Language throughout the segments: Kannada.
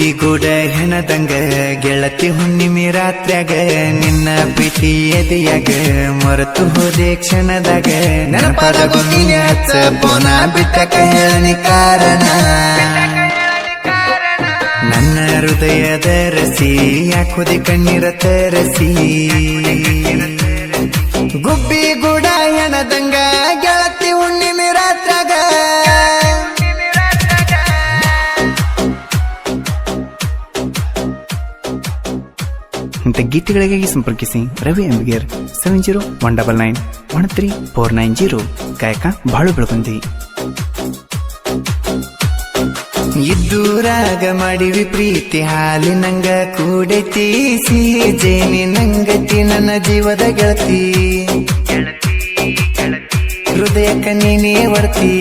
ಗೂಡ ಹೆಣದಂಗ ಗೆಳತಿ ಹುಣ್ಣಿಮೆ ರಾತ್ರ್ಯಾಗ, ನಿನ್ನ ಬಿಟಿ ಎದೆಯಾಗ ಮರೆತು ಹೋದೆ ಕ್ಷಣದಾಗ. ನೆನಪಾದ ಗೊತ್ತಿನ ಹಚ್ಚ ಹೇಳನಿ ಕಾರಣ. ನನ್ನ ಹೃದಯದ ರಸಿ, ಯಾಕೋದೆ ಕಣ್ಣಿರ ತರಸಿ. ಗುಬ್ಬಿ ಹೆಣದಂಗ ಇಂಥ ಗೀತೆಗಳಿಗಾಗಿ ಸಂಪರ್ಕಿಸಿ Ravi Ambiger seven zero one double nine one three four nine zero ಗಾಯಕ ಬಾಳು ಬೆಳಗುಂದಿ. ಇದ್ದೂರಾಗ ಮಾಡಿವಿ ಪ್ರೀತಿ ಹಾಲಿನಂಗ ಕೂಡೈತಿ ಸಿಹಿ ಜೇನಿ ನಂಗತಿ ನನ್ನ ಜೀವದ ಗೆಳತಿ. ಹೃದಯಕ್ಕ ನೀನೇ ವರ್ತಿ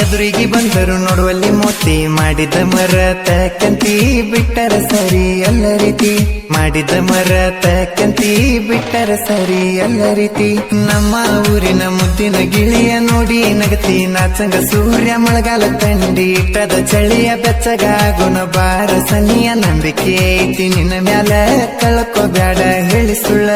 ಎದುರಿಗೆ ಬಂದರು ನೋಡುವಲ್ಲಿ ಮೋತಿ ಮಾಡಿದ ಮರ ತಕ್ಕಂತಿ ಬಿಟ್ಟರ ಸರಿ ಎಲ್ಲ ರೀತಿ. ಮಾಡಿದ ಮರ ತಕ್ಕಂತಿ ಬಿಟ್ಟರ ಸರಿ ಎಲ್ಲ ರೀತಿ. ನಮ್ಮ ಊರಿನ ಮುದ್ದಿನ ಗಿಳಿಯ ನೋಡಿ ನಗತಿ ನಾಚಂಗ ಸೂರ್ಯ ಮಳೆಗಾಲ ತಂಡಿ ಇಟ್ಟದ ಚಳಿಯ ಬೆಚ್ಚಗ ಗುಣ ಬಾರ ಸನಿಯ ನಂಬಿಕೆ ಐತಿ ನಿನ್ನ ಮ್ಯಾಲ ಕಳ್ಕೋಬ್ಯಾಡ ಹೇಳಿ ಸುಳ್ಳ.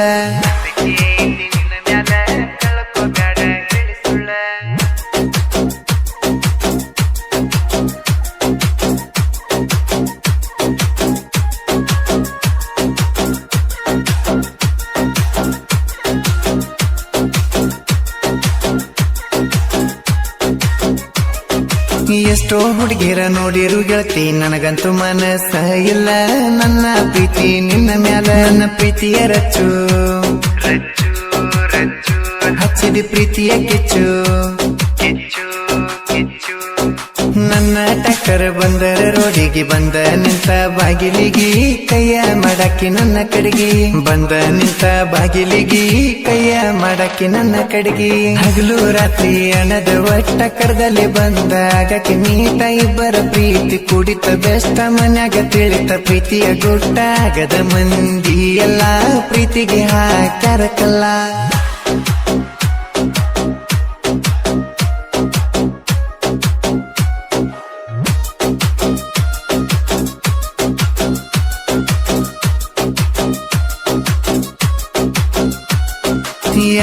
ಎಷ್ಟೋ ಹುಡುಗಿಯರ ನೋಡಿರು ಗೆಳತಿ ನನಗಂತೂ ಮನಸ್ಸ ಇಲ್ಲ. ನನ್ನ ಪ್ರೀತಿ ನಿನ್ನ ಮ್ಯಾಲ ನನ್ನ ಪ್ರೀತಿಯ ರಚ್ಚು. ಹಚ್ಚಿದ ಪ್ರೀತಿಯ ಕಿಚ್ಚು. ನನ್ನ ಟಕ್ಕರ್ ಬಂದರ ರೋಡಿಗೆ ಬಂದ ನಿಂತ ಬಾಗಿಲಿಗೆ, ಕೈಯ ಮಾಡಾಕಿ ನನ್ನ ಕಡೆಗೆ. ಬಂದ ನಿಂತ ಬಾಗಿಲಿಗೆ, ಕೈಯ ಮಾಡಾಕಿ ನನ್ನ ಕಡೆಗೆ. ಹಗಲು ರಾತ್ರಿ ಹಣದ ಒಟ್ಟ ಬಂದ ಆಗಕ್ಕೆ ಮೀಟ ಇಬ್ಬರ ಪ್ರೀತಿ ಕುಡಿತ ಬೆಷ್ಟ ಮನ್ಯಾಗ ತಿಳಿತ ಪ್ರೀತಿಯ ಗುಟ್ಟ ಆಗದ ಮಂದಿ ಎಲ್ಲ ಪ್ರೀತಿಗೆ ಹಾಕ್ಯಾರ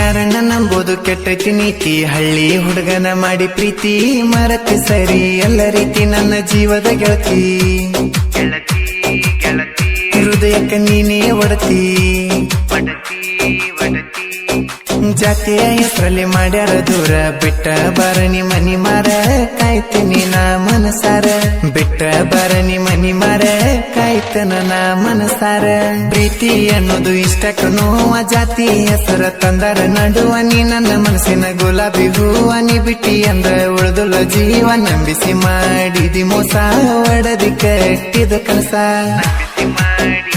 ಯಾರನ್ನ ನಂಬೋದು ಕೆಟ್ಟೈತಿ ನೀತಿ. ಹಳ್ಳಿ ಹುಡುಗನ ಮಾಡಿ ಪ್ರೀತಿ. ಮರತಿ ಸರಿ ಎಲ್ಲ ರೀತಿ ನನ್ನ ಜೀವದ ಗೆಳತಿ. ಹೃದಯಕ್ಕೆ ನೀನೇ ಒಡತಿ. ಜಾತಿಯ ಹೆಸರಲ್ಲಿ ಮಾಡ್ಯಾರ ದೂರ, ಬಿಟ್ಟ ಬರನಿ ಮನಿ ಮಾರ, ಕಾಯ್ತೀನಿ ನಾ ಮನಸಾರ. ಬಿಟ್ಟ ಬರನಿ ಮನಿ ಮಾರ, ಕಾಯ್ತನ ನಾ ಮನಸಾರ. ಪ್ರೀತಿ ಅನ್ನೋದು ಇಷ್ಟಕ್ಕ ನೋವ ಜಾತಿ ಹೆಸರ ತಂದರ ನಡುವ ನೀ ನನ್ನ ಮನಸ್ಸಿನ ಗುಲಾಬಿ ಹೂವ ನೀ ಬಿಟ್ಟಿ ಅಂದ್ರ ಉಳಿದುಲ ಜೀವ. ನಂಬಿಸಿ ಮಾಡಿದಿ ಮೋಸ, ಒಡದಿ ಕಟ್ಟಿದ ಕನಸ. ಮಾಡಿದಿ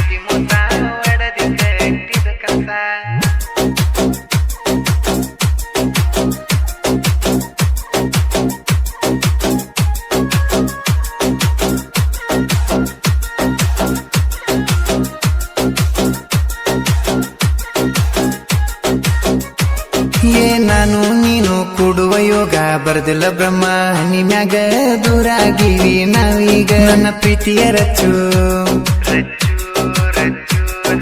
ಬರ್ದಿಲ್ಲ ಬ್ರಹ್ಮ ಹನಿ ದೂರ ಆಗಿವಿ ನಾವೀಗ. ನನ್ನ ಪ್ರೀತಿಯ ರಚ್ಚು,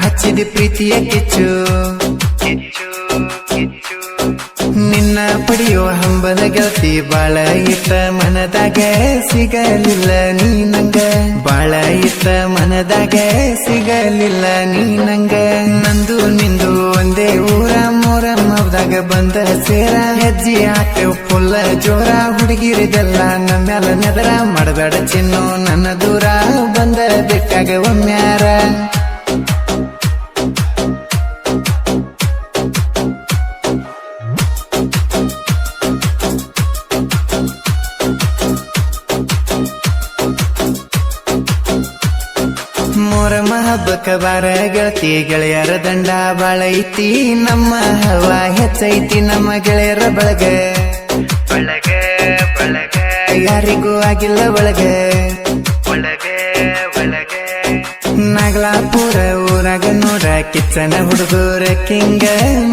ಹಚ್ಚಿದ ಪ್ರೀತಿಯ ಕಿಚ್ಚು. ನಿನ್ನ ಪಡೆಯೋ ಹಂಬದ ಗೆಳತಿ ಬಾಳ ಇತ್ತ ಮನದಾಗ ಸಿಗಲಿಲ್ಲ ನೀ ನಂಗ. ಬಾಳ ಇತ್ತ ಮನದಾಗ ಸಿಗಲಿಲ್ಲ ನೀ ನಂಗ. ಬಂದ ಸೇರ, ಹೆಜ್ಜೆ ಹಾಕ್ತೇವ್ ಫುಲ್ಲ ಜೋರ. ಹುಡುಗಿರಿದೆಲ್ಲ ನಮ್ಮೆಲ್ಲ ನೆದರ ಮಾಡಬೇಡ ಚಿನ್ನು ನನ್ನ ದೂರ. ಬಂದ ಬೆಕ್ಕಾಗ ಒಮ್ಮ್ಯಾರ ಬಾರ ಗೆಳತಿ ಗೆಳೆಯರ ದಂಡ ಬಾಳ ಐತಿ ನಮ್ಮ ಹವ ಹೆಚ್ಚೈತಿ ನಮ್ಮ ಗೆಳೆಯರ ಬಳಗ. ಬಳಗ ಬಳಗ, ಯಾರಿಗೂ ಆಗಿಲ್ಲ ಬಳಗ. ಒಳಗ ಒಳಗ ನಾಗಲಾಪುರ ಊರಾಗ ನೋಡ ಕಿಚ್ಚನ ಹುಡುಗರ ಕಿಂಗ,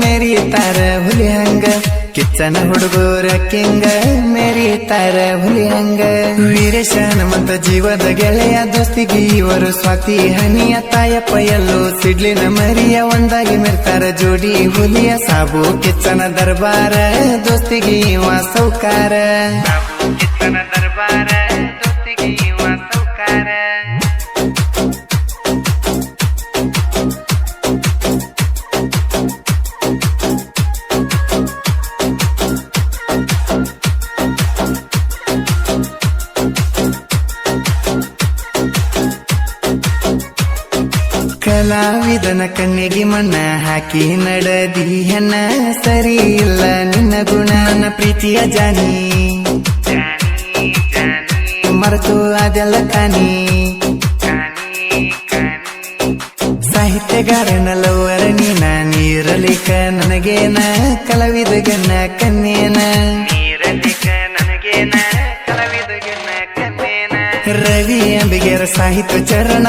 ಮೆರಿತಾರ ಹುಲಿ ಹಂಗ. ಕಿಚ್ಚನ ಹುಡುಗರ ಕಿಂಗ, ಮೆರಿತಾರ ಹುಲಿ ಹಂಗ ವೀರೇಶ ಹನುಮಂತ ಜೀವದ ಗೆಳೆಯ ದೋಸ್ತಿಗೆ ಇವರು ಸ್ವಾತಿ, ಹನಿಯ ತಾಯಪ್ಪ ಎಲ್ಲೋ ಸಿಡ್ಲಿನ ಮರಿಯ ಒಂದಾಗಿ ಮೆರ್ತಾರ ಜೋಡಿ ಹುಲಿಯ ಸಾಬು. ಕಿಚ್ಚನ ದರ್ಬಾರ ದೋಸ್ತಿಗೆ ಇವ ಸೌಕಾರ. ಕಿಚ್ಚನ ದರ್ಬಾರ ದೋಸ್ತಿಗೆ ಇವ ಸೌಕಾರ. ಕಲಾವಿದನ ಕಣ್ಣಿಗೆ ಮಣ್ಣ ಹಾಕಿ ನಡದಿಯನ್ನ ಸರಿ ಇಲ್ಲ ನಿನ್ನ ಗುಣ ನನ್ನ ಪ್ರೀತಿಯ ಜಾನಿ. ಮರೆತು ಅದೆಲ್ಲ ಕಾನಿ ಸಾಹಿತ್ಯಗಾರನ ಲವರ ನೀನ ನೀರಲಿಕ ನನಗೇನ ಕಲಾವಿದ ಗನ್ನ ಕನ್ನೇನ ನೀರಲಿಕ ನನಗೇನ ಕಲಾವಿದ ಗನ್ನ ಕನ್ನೇನ ರವಿ ಅಂಬಿಗೆರ ಸಾಹಿತ್ಯ ಚರಣ.